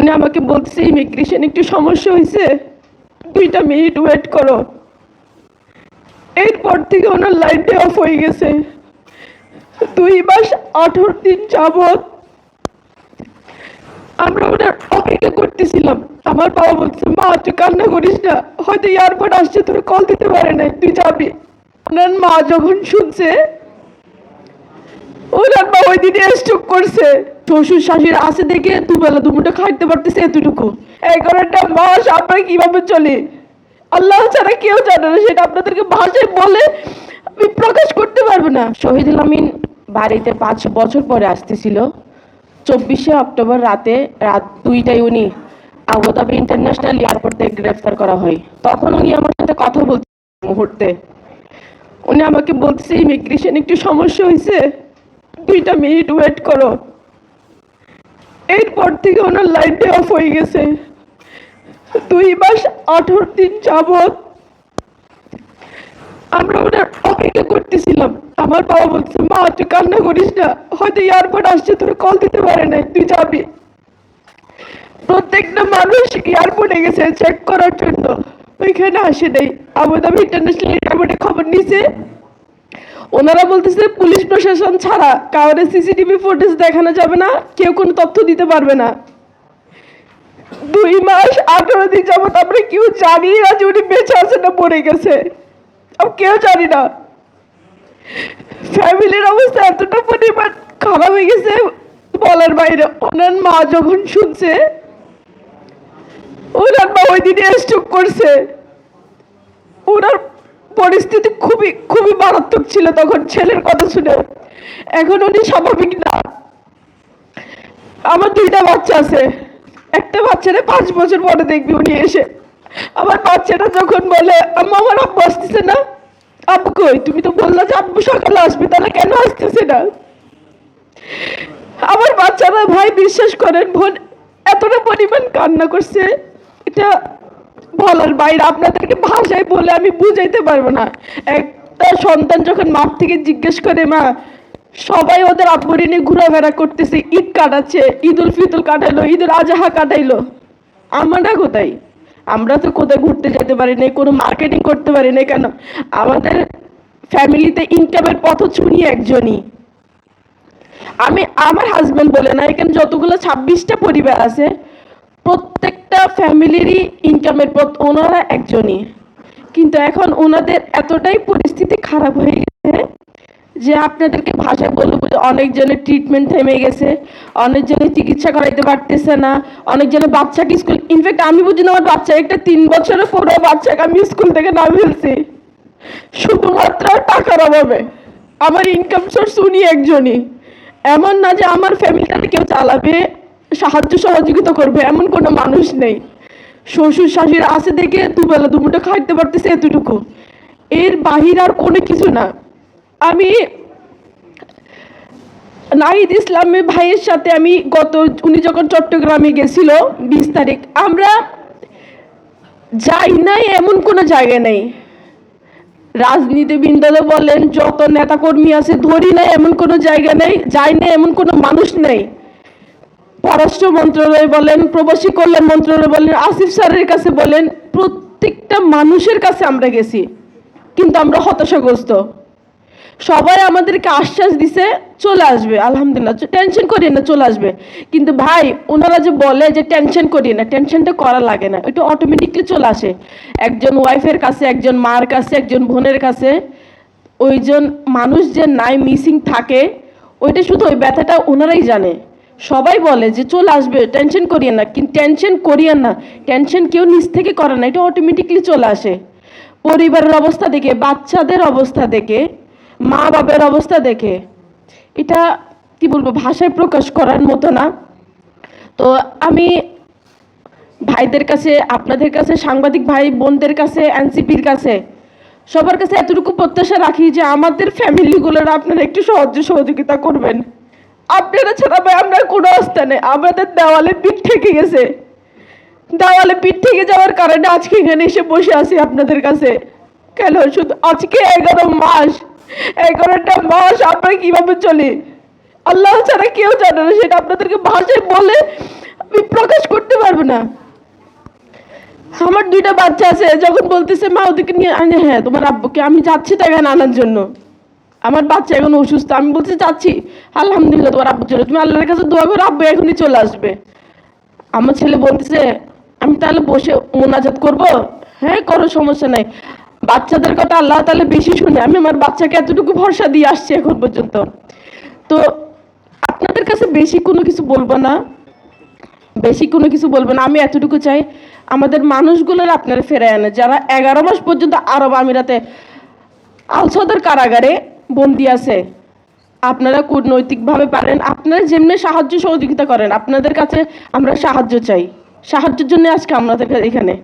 উনি আমাকে বলতেছে ইমিগ্রেশন একটু সমস্যা হয়েছে দুইটা মিনিট ওয়েট করো। এরপর থেকে ওনার লাইনটা অফ হয়ে গেছে। দুই মাস, আঠারো দিন যাবত আমরা ওনার অপেক্ষা করতেছিলাম। আমার বাবা বলছে মা, তুই কান্না করিস না। হয়তো এয়ারপোর্ট আসছে, তোর কল দিতে পারে না তুই যাবি। ওনার মা যখন শুনছে, ওনার মা ওই দিনে স্ট্রোক করছে। শ্বশুর শাশুড়ি আসে দেখে দুবেলা দুমুটো খাইতে পারতেছে এতটুকু। এগারোটা মাস আমরা কীভাবে চলি? আল্লাহ ছাড়া কেউ জানে না, সেটা আপনাদেরকে ভাষায় বলে আমি প্রকাশ করতে পারব না। শহীদুল আমিন বাড়িতে পাঁচ বছর পরে আসতেছিল। চব্বিশে অক্টোবর রাতে রাত দুইটায় উনি আবুধাবি ইন্টারন্যাশনাল এয়ারপোর্ট থেকে গ্রেফতার করা হয়। তখন উনি আমার সাথে কথা বলতে মুহূর্তে। উনি আমাকে বলতেছে, ইমিগ্রেশন একটু সমস্যা হয়েছে দুইটা মিনিট ওয়েট করো। এরপর থেকে ওনার লাইনটা অফ হয়ে গেছে। দুই মাস, আঠারো দিন যাবত আমরা ওনার অপেক্ষা করতেছিলাম। আমার বাবা বলছে, মা, তুই কান্না করিস না। হয়তো এয়ারপোর্ট আসছে, তোর কল দিতে পারে না তুই যাবি। প্রত্যেকটা মানুষ এয়ারপোর্টে গেছে চেক করার জন্য। ওইখানে আসে নাই। আবুধাবি ইন্টারন্যাশনাল এয়ারপোর্টে খবর নিছে। ওনারা বলতেছে পুলিশ প্রশাসন ছাড়া কাউরে সিসিটিভি ফুটেজ দেখানো যাবে না, কেউ কোনো তথ্য দিতে পারবে না। দুই মাস আঠারো দিন যাবত আমরা কেউ জানি না যে উনি বেঁচে আছে না মরে গেছে। কেউ জানি না। ফ্যামিলির অবস্থা এতটা পরিমাণ খারাপ হয়ে গেছে বলার বাইরে। ওনার মা যখন শুনছে, ওনার মা ওই দিনে স্ট্রোক করছে। ওনার পরিস্থিতি খুবই খুবই মারাত্মক ছিল তখন ছেলের কথা শুনে। এখন উনি স্বাভাবিক না। আমার দুইটা বাচ্চা আছে। একটা বাচ্চারে পাঁচ বছর পরে দেখবি উনি এসে। আমার বাচ্চাটা যখন বলে, আম্মা, আমার আব্বু আসতেছে না? আব্বু কই? তুমি তো বললা যে আব্বু সকালে আসবে, তাহলে কেন আসতেছে না? আমার বাচ্চারা ভাই, বিশ্বাস করেন, বোন, এতটা পরিমাণ কান্না করছে। এটা বলার বাইরে আপনাদেরকে ভাষায় বলে আমি বুঝাইতে পারব না। একটা সন্তান যখন মাঠ থেকে জিজ্ঞেস করে, মা, সবাই ওদের আব্বুরি নিয়ে ঘোরাফেরা করতেছে, ঈদ কাটাচ্ছে, ঈদ উল ফিতর কাটাইলো ঈদ উল আজহা কাটাইলো। আমরা কোথায়? আমরা তো কোথায় ঘুরতে যেতে পারি না কোনো মার্কেটিং করতে পারি না কেন? আমাদের ফ্যামিলিতে ইনকামের পথ ছুনি একজনই। আমি, আমার হাজবেন্ড বলে না, এখানে যতগুলো ছাব্বিশটা পরিবার আছে প্রত্যেকটা ফ্যামিলিরই ইনকামের পথ ওনারা একজনই। কিন্তু এখন ওনাদের এতটাই পরিস্থিতি খারাপ হয়ে গেছে যে আপনাদেরকে ভাষায় বলব যে অনেকজনের ট্রিটমেন্ট থেমে গেছে, অনেকজনের চিকিৎসা করাইতে পারতেছে না, অনেকজনের বাচ্চাকে স্কুল ইনফ্যাক্ট আমি বুঝি না আমার বাচ্চা একটা তিন বছরের পুরো বাচ্চাকে আমি স্কুল থেকে না ফেলছি। শুধুমাত্র টাকার অভাবে। আমার ইনকাম সোর্স উনি একজনই। এমন না যে আমার ফ্যামিলিটাকে কেউ চালাবে, সাহায্য সহযোগিতা করবে, এমন কোনো মানুষ নেই। শ্বশুর শাশুড়ি আসে দেখে দুবেলা দুমুটো খাইতে পারতেছে এতটুকু। এর বাহির আর কোনো কিছু না। আমি নাহিদ ইসলামের ভাইয়ের সাথে আমি গত, উনি যখন চট্টগ্রামে গেছিল বিশ তারিখ, আমরা যাই নাই এমন কোনো জায়গা নেই। রাজনীতিবৃন্দরা বলেন, যত নেতাকর্মী আছে ধরি নাই এমন কোনো জায়গা নেই, যাই না এমন কোনো মানুষ নেই। পররাষ্ট্র মন্ত্রণালয় বলেন, প্রবাসী কল্যাণ মন্ত্রণালয় বলেন, আসিফ স্যারের কাছে বলেন, প্রত্যেকটা মানুষের কাছে আমরা গেছি, কিন্তু আমরা হতাশাগ্রস্ত। সবাই আমাদেরকে আশ্বাস দিছে, চলে আসবে, আলহামদুলিল্লাহ। টেনশন করি না, চলে আসবে। কিন্তু ভাই, ওনারা যে বলে যে টেনশন করি না, টেনশনটা করা লাগে না এটা অটোমেটিকলি চলে আসে। একজন ওয়াইফের কাছে, একজন মার কাছে, একজন বোনের কাছে, ওইজন মানুষ যে নাই মিসিং থাকে, ওইটা শুধু ওই ব্যথাটা ওনারাই জানে। সবাই বলে যে চলে আসবে টেনশন করিয়ে না। কিন্তু টেনশন করিয়েন না। টেনশন কেউ নিজ থেকে করে না, এটা অটোমেটিকলি চলে আসে। পরিবারের অবস্থা দেখে, বাচ্চাদের অবস্থা দেখে মা বাবার অবস্থা দেখে। এটা, কি বলব, ভাষায় প্রকাশ করার মতো না। তো আমি ভাইদের কাছে, আপনাদের কাছে, সাংবাদিক ভাই বোনদের কাছে, এনসিপির কাছে, সবার কাছে এতটুকু প্রত্যাশা রাখি যে আমাদের ফ্যামিলিগুলোর আপনারা একটু সাহায্য সহযোগিতা করবেন। আপনারা ছাড়া ভাই, আমরা কোনো আস্থা অবস্থানে আমাদের দেওয়ালে পিঠ থেকে গেছে। দেওয়ালে পিঠ থেকে যাওয়ার কারণে আজকে এখানে এসে বসে আছি আপনাদের কাছে। কেন? শুধু আজকে এগারো মাস। এগারোটা মাস আমরা কীভাবে চলি? আল্লাহ ছাড়া কেউ জানে না, সেটা আপনাদেরকে ভাষায় বলে আমি প্রকাশ করতে পারব না। আমার দুইটা বাচ্চা আছে, যখন বলতেছে, মা, ওদেরকে নিয়ে আমি হ্যাঁ তোমার আব্বুকে। আমি যাচ্ছি টাকা আনার জন্য। আমার বাচ্চা এখন অসুস্থ, আমি বলছি যাচ্ছি আলহামদুলিল্লাহ, তোমার আব্বুর জন্য। তুমি আল্লাহর কাছে দোয়া করো, আব্বু এখনই চলে আসবে। আমার ছেলে বলতেছে, আমি তাহলে বসে মোনাজাত করব? হ্যাঁ করো, সমস্যা নাই। বাচ্চাদের কথা আল্লাহ তাহলে বেশি শুনে, আমি আমার বাচ্চাকে এতটুকু ভরসা দিয়ে আসছি এখন পর্যন্ত। তো আপনাদের কাছে বেশি কোনো কিছু বলব না? বেশি কোনো কিছু বলব না, আমি এতটুকু চাই, আমাদের মানুষগুলোর আপনারা ফেরায় আনে। যারা এগারো মাস পর্যন্ত আরব আমিরাতে আলসদের কারাগারে বন্দি আছে। আপনারা কূটনৈতিকভাবে পারেন, আপনারা যেমনি সাহায্য সহযোগিতা করেন, আপনাদের কাছে আমরা সাহায্য চাই। সাহায্যের জন্য আজকে আমাদের এখানে।